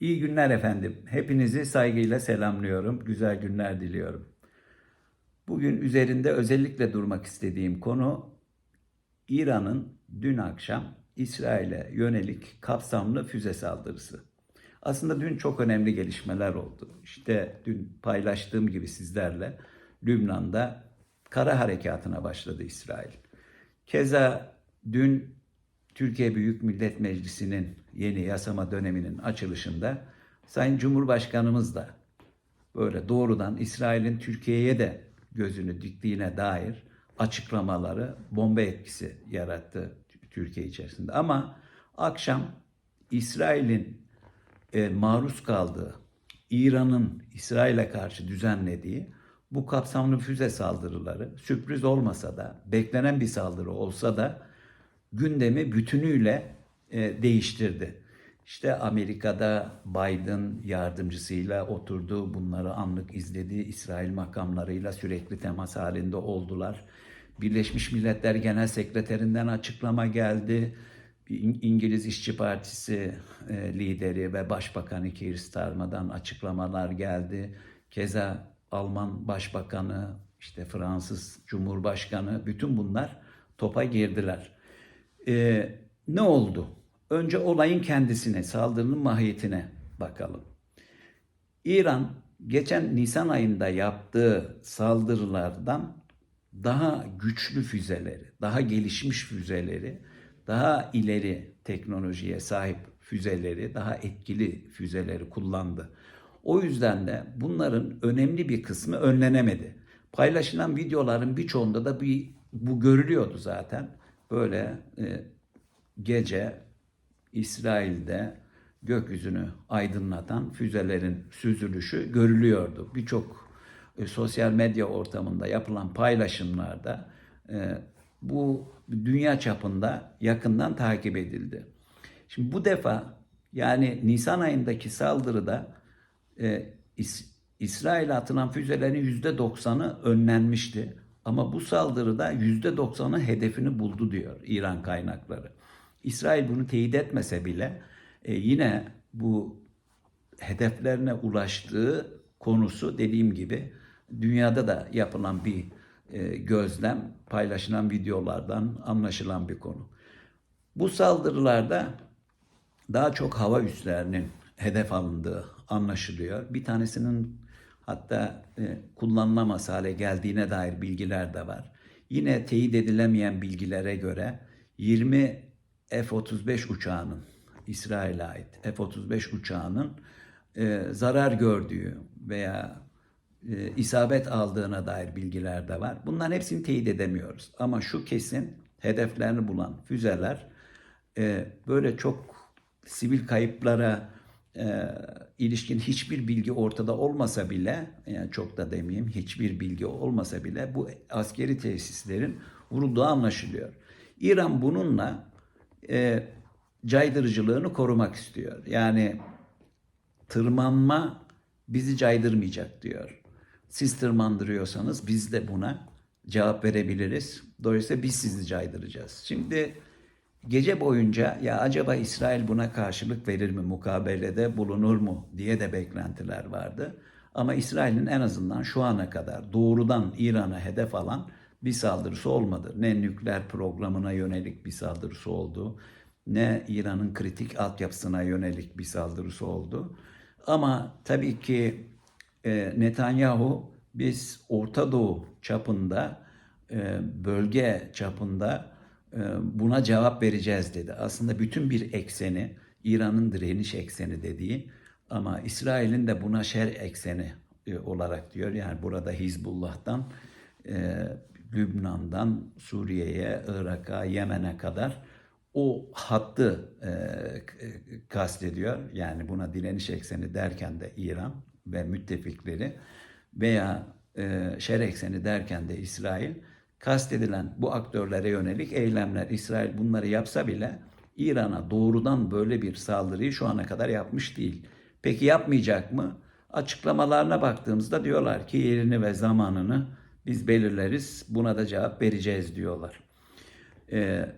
İyi günler efendim. Hepinizi saygıyla selamlıyorum. Güzel günler diliyorum. Bugün üzerinde özellikle durmak istediğim konu İran'ın dün akşam İsrail'e yönelik kapsamlı füze saldırısı. Aslında dün çok önemli gelişmeler oldu. İşte dün paylaştığım gibi sizlerle Lübnan'da kara harekatına başladı İsrail. Keza dün Türkiye Büyük Millet Meclisi'nin yeni yasama döneminin açılışında Sayın Cumhurbaşkanımız da böyle doğrudan İsrail'in Türkiye'ye de gözünü diktiğine dair açıklamaları bomba etkisi yarattı Türkiye içerisinde. Ama akşam İsrail'in e, maruz kaldığı, İran'ın İsrail'e karşı düzenlediği bu kapsamlı füze saldırıları sürpriz olmasa da, beklenen bir saldırı olsa da gündemi bütünüyle e, değiştirdi. İşte Amerika'da Biden yardımcısıyla oturdu, bunları anlık izledi, İsrail makamlarıyla sürekli temas halinde oldular. Birleşmiş Milletler Genel Sekreterinden açıklama geldi. İng- İngiliz İşçi Partisi e, lideri ve Başbakanı Keir Starmer'dan açıklamalar geldi. Keza Alman Başbakanı, işte Fransız Cumhurbaşkanı bütün bunlar topa girdiler. Ee, ne oldu? Önce olayın kendisine, saldırının mahiyetine bakalım. İran geçen Nisan ayında yaptığı saldırılardan daha güçlü füzeleri, daha gelişmiş füzeleri, daha ileri teknolojiye sahip füzeleri, daha etkili füzeleri kullandı. O yüzden de bunların önemli bir kısmı önlenemedi. Paylaşılan videoların birçoğunda da bir, bu görülüyordu zaten. Böyle e, gece İsrail'de gökyüzünü aydınlatan füzelerin süzülüşü görülüyordu. Birçok e, sosyal medya ortamında yapılan paylaşımlarda e, bu dünya çapında yakından takip edildi. Şimdi bu defa yani Nisan ayındaki saldırıda e, İs- İsrail'e atılan füzelerin yüzde doksanı önlenmişti. Ama bu saldırıda yüzde doksanı hedefini buldu diyor İran kaynakları. İsrail bunu teyit etmese bile e, yine bu hedeflerine ulaştığı konusu dediğim gibi dünyada da yapılan bir e, gözlem, paylaşılan videolardan anlaşılan bir konu. Bu saldırılarda daha çok hava üslerinin hedef alındığı anlaşılıyor. Bir tanesinin hatta e, kullanılamaz hale geldiğine dair bilgiler de var. Yine teyit edilemeyen bilgilere göre 20 F-35 uçağının İsrail'e ait F-35 uçağının e, zarar gördüğü veya e, isabet aldığına dair bilgiler de var. Bunların hepsini teyit edemiyoruz. Ama şu kesin hedeflerini bulan füzeler e, böyle çok sivil kayıplara e, ilişkin hiçbir bilgi ortada olmasa bile, yani çok da demeyeyim hiçbir bilgi olmasa bile bu askeri tesislerin vurulduğu anlaşılıyor. İran bununla e, caydırıcılığını korumak istiyor. Yani tırmanma bizi caydırmayacak diyor. Siz tırmandırıyorsanız biz de buna cevap verebiliriz. Dolayısıyla biz sizi caydıracağız. Şimdi gece boyunca ya acaba İsrail buna karşılık verir mi, mukabelede bulunur mu diye de beklentiler vardı. Ama İsrail'in en azından şu ana kadar doğrudan İran'a hedef alan bir saldırısı olmadı. Ne nükleer programına yönelik bir saldırısı oldu, ne İran'ın kritik altyapısına yönelik bir saldırısı oldu. Ama tabii ki e, Netanyahu biz Orta Doğu çapında, e, bölge çapında buna cevap vereceğiz dedi. Aslında bütün bir ekseni, İran'ın direniş ekseni dediği ama İsrail'in de buna şer ekseni e, olarak diyor. Yani burada Hizbullah'tan, e, Lübnan'dan Suriye'ye, Irak'a, Yemen'e kadar o hattı e, kastediyor. Yani buna direniş ekseni derken de İran ve müttefikleri veya e, şer ekseni derken de İsrail kastedilen bu aktörlere yönelik eylemler İsrail bunları yapsa bile İran'a doğrudan böyle bir saldırıyı şu ana kadar yapmış değil. Peki yapmayacak mı? Açıklamalarına baktığımızda diyorlar ki yerini ve zamanını biz belirleriz. Buna da cevap vereceğiz diyorlar. Ee,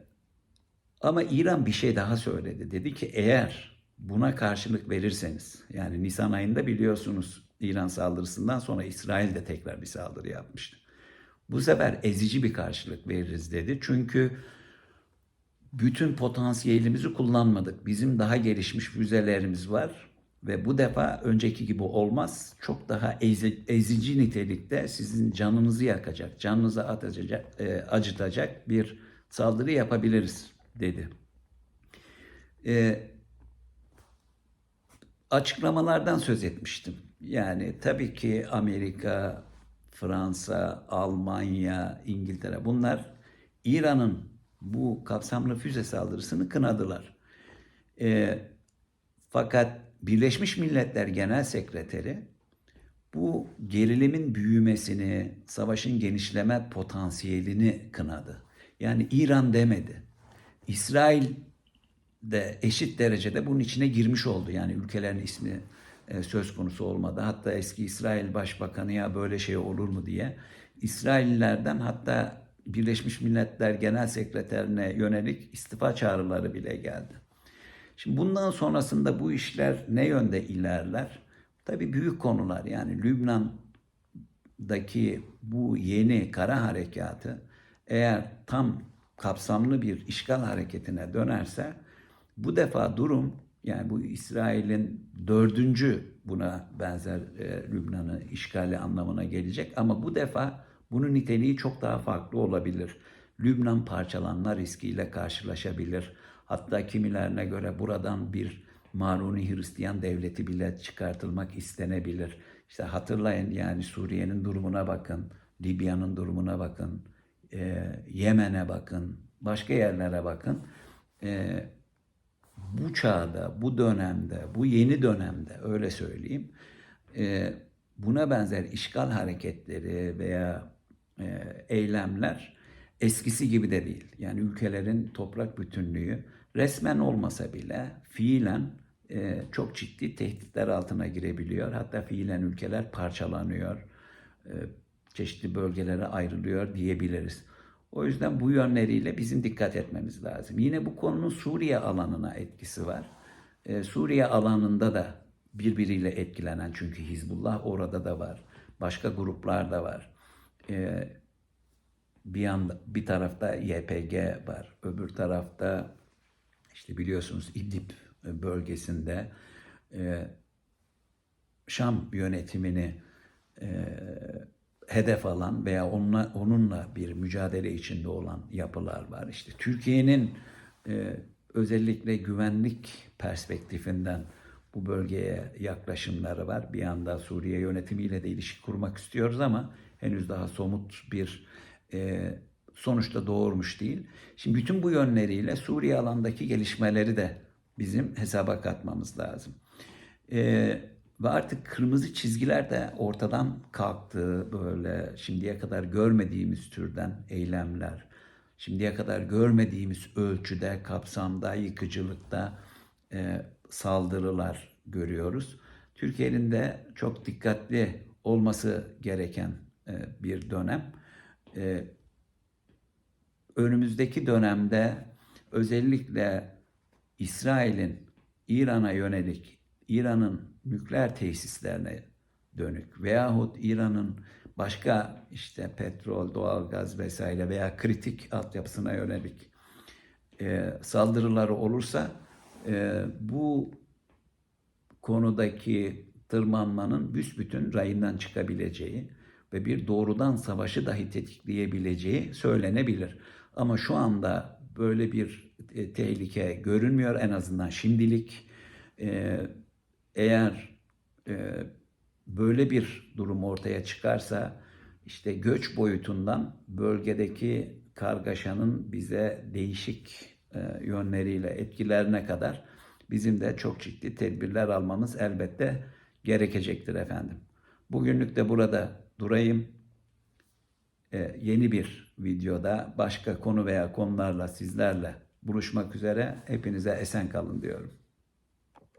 ama İran bir şey daha söyledi. Dedi ki eğer buna karşılık verirseniz yani Nisan ayında biliyorsunuz İran saldırısından sonra İsrail de tekrar bir saldırı yapmıştı. Bu sefer ezici bir karşılık veririz dedi. Çünkü bütün potansiyelimizi kullanmadık. Bizim daha gelişmiş füzelerimiz var ve bu defa önceki gibi olmaz. Çok daha ezi- ezici nitelikte sizin canınızı yakacak, canınızı atacak, e, acıtacak bir saldırı yapabiliriz dedi. E, açıklamalardan söz etmiştim. Yani tabii ki Amerika, Fransa, Almanya, İngiltere bunlar İran'ın bu kapsamlı füze saldırısını kınadılar. E, fakat Birleşmiş Milletler Genel Sekreteri bu gerilimin büyümesini, savaşın genişleme potansiyelini kınadı. Yani İran demedi. İsrail de eşit derecede bunun içine girmiş oldu. Yani ülkelerin ismi söz konusu olmadı. Hatta eski İsrail Başbakanı ya böyle şey olur mu diye İsraillilerden hatta Birleşmiş Milletler Genel Sekreterine yönelik istifa çağrıları bile geldi. Şimdi bundan sonrasında bu işler ne yönde ilerler? Tabii büyük konular yani Lübnan'daki bu yeni kara harekatı eğer tam kapsamlı bir işgal hareketine dönerse bu defa durum yani bu İsrail'in dördüncü buna benzer e, Lübnan'ı işgali anlamına gelecek ama bu defa bunun niteliği çok daha farklı olabilir. Lübnan parçalanma riskiyle karşılaşabilir. Hatta kimilerine göre buradan bir Maruni Hristiyan devleti bile çıkartılmak istenebilir. İşte hatırlayın yani Suriye'nin durumuna bakın, Libya'nın durumuna bakın, e, Yemen'e bakın, başka yerlere bakın. E, bu çağda, bu dönemde, bu yeni dönemde öyle söyleyeyim, e, buna benzer işgal hareketleri veya e, eylemler eskisi gibi de değil. Yani ülkelerin toprak bütünlüğü resmen olmasa bile fiilen e, çok ciddi tehditler altına girebiliyor. Hatta fiilen ülkeler parçalanıyor, çeşitli bölgelere ayrılıyor diyebiliriz. O yüzden bu yönleriyle bizim dikkat etmemiz lazım. Yine bu konunun Suriye alanına etkisi var. Ee, Suriye alanında da birbiriyle etkilenen çünkü Hizbullah orada da var. Başka gruplar da var. Ee, bir yanda bir tarafta YPG var. Öbür tarafta işte biliyorsunuz İdlib bölgesinde e, Şam yönetimini e, hedef alan veya onunla, onunla bir mücadele içinde olan yapılar var. İşte Türkiye'nin e, özellikle güvenlik perspektifinden bu bölgeye yaklaşımları var. Bir yanda Suriye yönetimiyle de ilişki kurmak istiyoruz ama henüz daha somut bir e, sonuçta doğurmuş değil. Şimdi bütün bu yönleriyle Suriye alandaki gelişmeleri de bizim hesaba katmamız lazım. E, ve artık kırmızı çizgiler de ortadan kalktı böyle şimdiye kadar görmediğimiz türden eylemler, şimdiye kadar görmediğimiz ölçüde, kapsamda, yıkıcılıkta e, saldırılar görüyoruz. Türkiye'nin de çok dikkatli olması gereken e, bir dönem. E, önümüzdeki dönemde özellikle İsrail'in İran'a yönelik İran'ın nükleer tesislerine dönük veyahut İran'ın başka işte petrol, doğalgaz vesaire veya kritik altyapısına yönelik e, saldırıları olursa e, bu konudaki tırmanmanın büsbütün rayından çıkabileceği ve bir doğrudan savaşı dahi tetikleyebileceği söylenebilir. Ama şu anda böyle bir e, tehlike görünmüyor en azından şimdilik. E, eğer e, böyle bir durum ortaya çıkarsa işte göç boyutundan bölgedeki kargaşanın bize değişik e, yönleriyle etkilerine kadar bizim de çok ciddi tedbirler almamız elbette gerekecektir efendim. Bugünlük de burada durayım. E, yeni bir videoda başka konu veya konularla sizlerle buluşmak üzere. Hepinize esen kalın diyorum.